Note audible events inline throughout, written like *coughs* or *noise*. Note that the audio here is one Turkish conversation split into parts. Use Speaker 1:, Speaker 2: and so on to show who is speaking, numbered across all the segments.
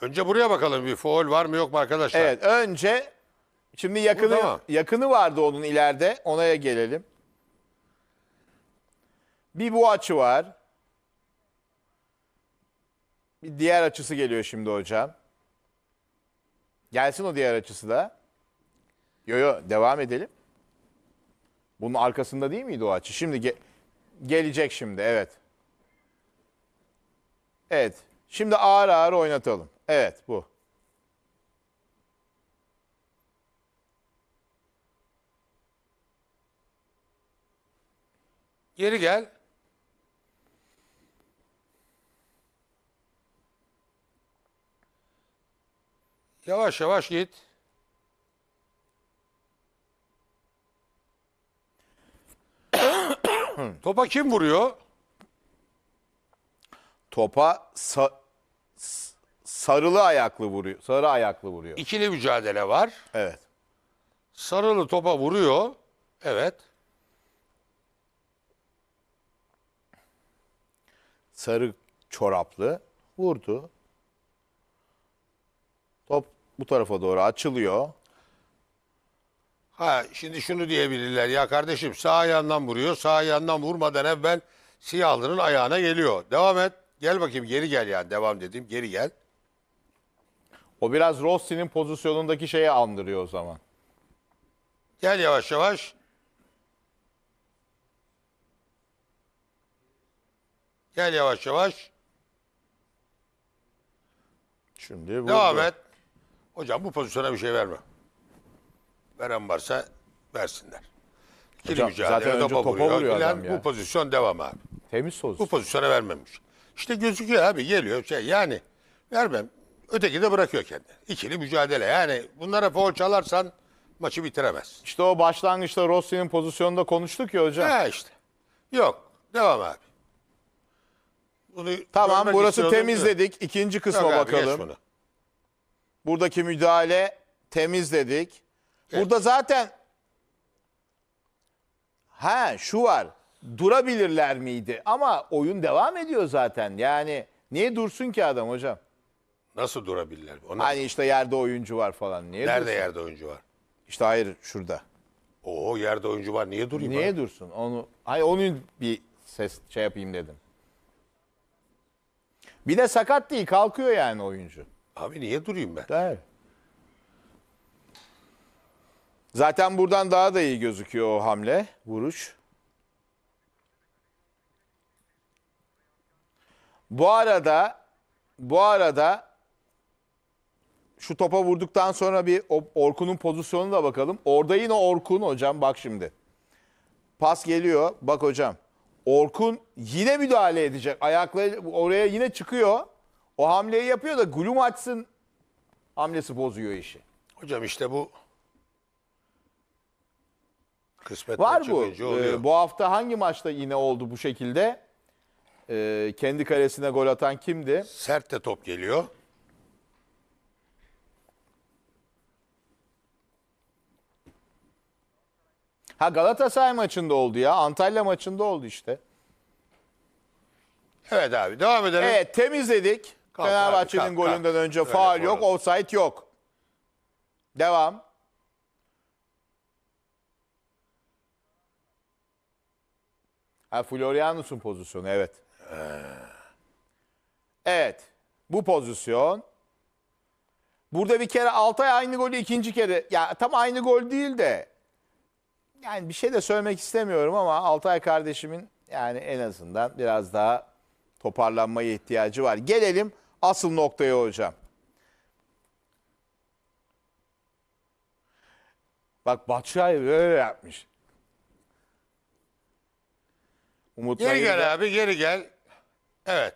Speaker 1: Önce buraya bakalım bir foul var mı yok mu arkadaşlar?
Speaker 2: Evet önce şimdi yakını
Speaker 1: Burada mı?
Speaker 2: yakını vardı onun ileride. Ona gelelim. Bir bu açı var. Bir diğer açısı geliyor şimdi hocam. Gelsin o diğer açısı da. Yo yo devam edelim. Bunun arkasında değil miydi o açı? Şimdi ge- gelecek şimdi evet. Evet. Şimdi ağır ağır oynatalım. Evet bu.
Speaker 1: Geri gel. Yavaş yavaş git. *coughs* Topa kim vuruyor?
Speaker 2: topa sa- s- sarılı ayaklı vuruyor. Sarı ayaklı vuruyor.
Speaker 1: İkili mücadele var.
Speaker 2: Evet.
Speaker 1: Sarılı topa vuruyor. Evet.
Speaker 2: Sarı çoraplı vurdu. Top bu tarafa doğru açılıyor.
Speaker 1: Ha şimdi şunu diyebilirler ya kardeşim sağ ayağından vuruyor. Sağ ayağından vurmadan evvel siyahlının ayağına geliyor. Devam et. Gel bakayım geri gel yani devam dedim geri gel.
Speaker 2: O biraz Rossi'nin pozisyonundaki şeyi andırıyor o zaman.
Speaker 1: Gel yavaş yavaş. Gel yavaş yavaş.
Speaker 2: Şimdi vurdu.
Speaker 1: Devam et. Hocam bu pozisyona bir şey verme. Veren varsa versinler. İkili
Speaker 2: Hocam,
Speaker 1: mücadele,
Speaker 2: zaten önce topa vuruyor
Speaker 1: filan.
Speaker 2: adam ya.
Speaker 1: Bu pozisyon devam abi.
Speaker 2: Temiz
Speaker 1: Bu
Speaker 2: pozisyon.
Speaker 1: pozisyona vermemiş. İşte gözüküyor abi geliyor şey yani vermem. Öteki de bırakıyor kendini. İkili mücadele yani bunlara foul çalarsan maçı bitiremez.
Speaker 2: İşte o başlangıçta Rossi'nin pozisyonunda konuştuk ya hocam.
Speaker 1: Ha işte. Yok. Devam abi. Bunu
Speaker 2: Tamam
Speaker 1: görmek
Speaker 2: burası
Speaker 1: istiyordum.
Speaker 2: temizledik. İkinci kısma
Speaker 1: Yok abi, geç
Speaker 2: bakalım.
Speaker 1: bunu.
Speaker 2: Buradaki müdahale temizledik.
Speaker 1: Evet.
Speaker 2: Burada zaten ha şu var. Durabilirler miydi? Ama oyun devam ediyor zaten. Yani niye dursun ki adam hocam?
Speaker 1: Nasıl durabilirler? Ona,
Speaker 2: Hani işte yerde oyuncu var falan. Niye
Speaker 1: Nerede
Speaker 2: dursun?
Speaker 1: yerde oyuncu var?
Speaker 2: İşte hayır şurada.
Speaker 1: Oo yerde oyuncu var. Niye durayım
Speaker 2: Niye
Speaker 1: abi?
Speaker 2: dursun? Onu hayır onun bir ses şey yapayım dedim. Bir de sakat değil kalkıyor yani oyuncu.
Speaker 1: Abi niye durayım ben?
Speaker 2: Evet. Zaten buradan daha da iyi gözüküyor o hamle, vuruş. Bu arada bu arada şu topa vurduktan sonra bir Orkun'un pozisyonuna da bakalım. Orada yine Orkun hocam bak şimdi. Pas geliyor. Bak hocam. Orkun yine müdahale edecek. Ayakları oraya yine çıkıyor. O hamleyi yapıyor da Gulum açsın hamlesi bozuyor işi.
Speaker 1: Hocam işte bu kısmet
Speaker 2: Var bu. Ee, bu hafta hangi maçta yine oldu bu şekilde? Ee, kendi kalesine gol atan kimdi?
Speaker 1: Sert de top geliyor.
Speaker 2: Ha Galatasaray maçında oldu ya. Antalya maçında oldu işte.
Speaker 1: Evet abi devam edelim.
Speaker 2: Evet temizledik.
Speaker 1: Kalk
Speaker 2: Fenerbahçe'nin
Speaker 1: abi, kalk,
Speaker 2: golünden
Speaker 1: kalk.
Speaker 2: önce
Speaker 1: Öyle
Speaker 2: faul yok, offside yok. Devam. Ha Florianus'un pozisyonu evet. Evet. Bu pozisyon. Burada bir kere Altay aynı golü ikinci kere ya tam aynı gol değil de yani bir şey de söylemek istemiyorum ama Altay kardeşimin yani en azından biraz daha toparlanmaya ihtiyacı var. Gelelim asıl noktaya hocam. Bak Batshuayi böyle yapmış. Umut
Speaker 1: Geri gel abi geri gel. Evet.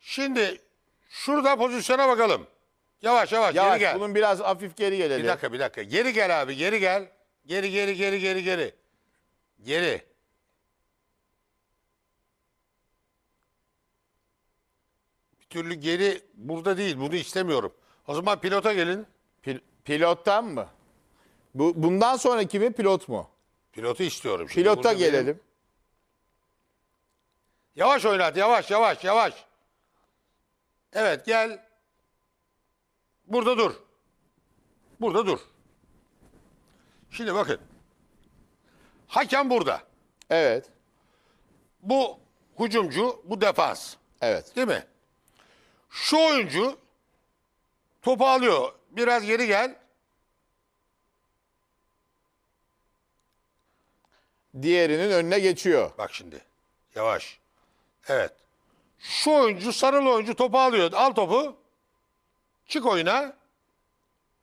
Speaker 1: Şimdi şurada pozisyona bakalım. Yavaş yavaş,
Speaker 2: Yavaş
Speaker 1: geri gel.
Speaker 2: bunun biraz hafif geri gelelim.
Speaker 1: Bir dakika bir dakika. Geri gel abi geri gel. Geri geri geri geri geri. Geri. Bir türlü geri burada değil. Bunu istemiyorum. O zaman pilota gelin.
Speaker 2: Pil- pilottan mı? Bu, bundan sonraki mi pilot mu?
Speaker 1: Pilotu istiyorum. Şimdi
Speaker 2: Pilota
Speaker 1: burada benim-
Speaker 2: gelelim.
Speaker 1: Yavaş oynat yavaş yavaş yavaş. Evet gel. Burada dur. Burada dur. Şimdi bakın. Hakem burada.
Speaker 2: Evet.
Speaker 1: Bu hücumcu, bu defans.
Speaker 2: Evet.
Speaker 1: Değil mi? Şu oyuncu topu alıyor. Biraz geri gel.
Speaker 2: Diğerinin önüne geçiyor.
Speaker 1: Bak şimdi. Yavaş. Evet. Şu oyuncu, sarılı oyuncu topu alıyor. Al topu. Çık oyuna.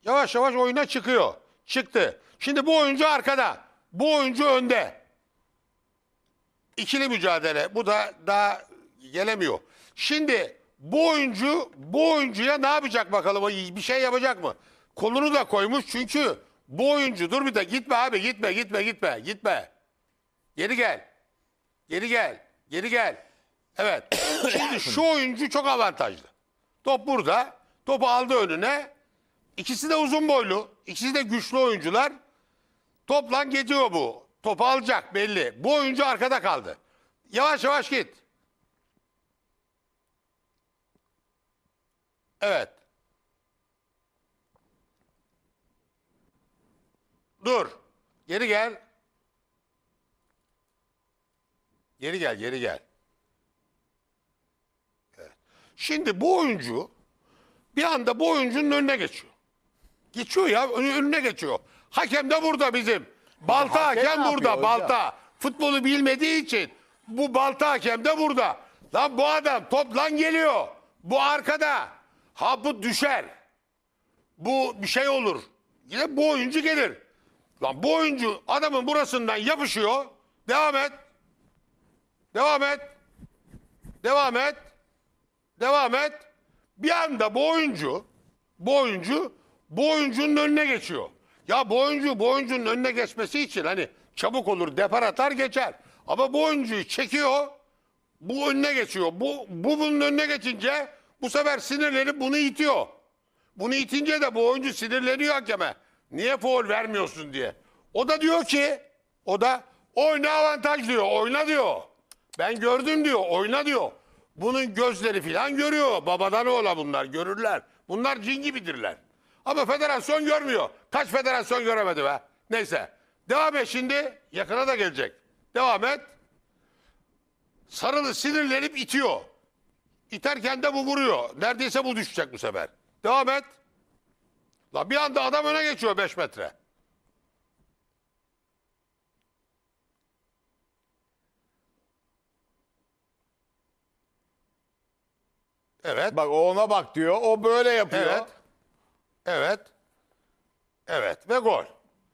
Speaker 1: Yavaş yavaş oyuna çıkıyor. Çıktı. Şimdi bu oyuncu arkada. Bu oyuncu önde. İkili mücadele. Bu da daha gelemiyor. Şimdi bu oyuncu bu oyuncuya ne yapacak bakalım? Bir şey yapacak mı? Kolunu da koymuş çünkü bu oyuncu dur bir de gitme abi gitme gitme gitme gitme. Geri gel. Geri gel. Geri gel. Evet. Şimdi şu oyuncu çok avantajlı. Top burada. Topu aldı önüne. İkisi de uzun boylu. İkisi de güçlü oyuncular. Toplan gidiyor bu. Topu alacak belli. Bu oyuncu arkada kaldı. Yavaş yavaş git. Evet. Dur. Geri gel. Geri gel, geri gel. Evet. Şimdi bu oyuncu bir anda bu oyuncunun önüne geçiyor. Geçiyor ya, önü- önüne geçiyor. Hakem de burada bizim. Balta
Speaker 2: hakem
Speaker 1: hakem, burada,
Speaker 2: hocam?
Speaker 1: balta. Futbolu bilmediği için bu balta hakem de burada. Lan bu adam top lan geliyor. Bu arkada. Ha bu düşer. Bu bir şey olur. Yine bu oyuncu gelir. Lan bu oyuncu adamın burasından yapışıyor. Devam et. Devam et. Devam et. Devam et. Bir anda bu oyuncu, bu oyuncu, bu oyuncunun önüne geçiyor. Ya bu oyuncu, bu oyuncunun önüne geçmesi için hani çabuk olur, depar atar geçer. Ama bu oyuncuyu çekiyor, bu önüne geçiyor. Bu, bu bunun önüne geçince bu sefer sinirlenip bunu itiyor. Bunu itince de bu oyuncu sinirleniyor hakeme. Niye foul vermiyorsun diye. O da diyor ki, o da oyna avantaj diyor, oyna diyor. Ben gördüm diyor, oyna diyor. Bunun gözleri filan görüyor. Babadan oğla bunlar, görürler. Bunlar cin gibidirler. Ama federasyon görmüyor. Kaç federasyon göremedi be? Neyse. Devam et şimdi. Yakına da gelecek. Devam et. Sarılı sinirlenip itiyor. İterken de bu vuruyor. Neredeyse bu düşecek bu sefer. Devam et. La bir anda adam öne geçiyor 5 metre. Evet.
Speaker 2: Bak o ona bak diyor. O böyle yapıyor.
Speaker 1: Evet. Evet. Evet ve gol.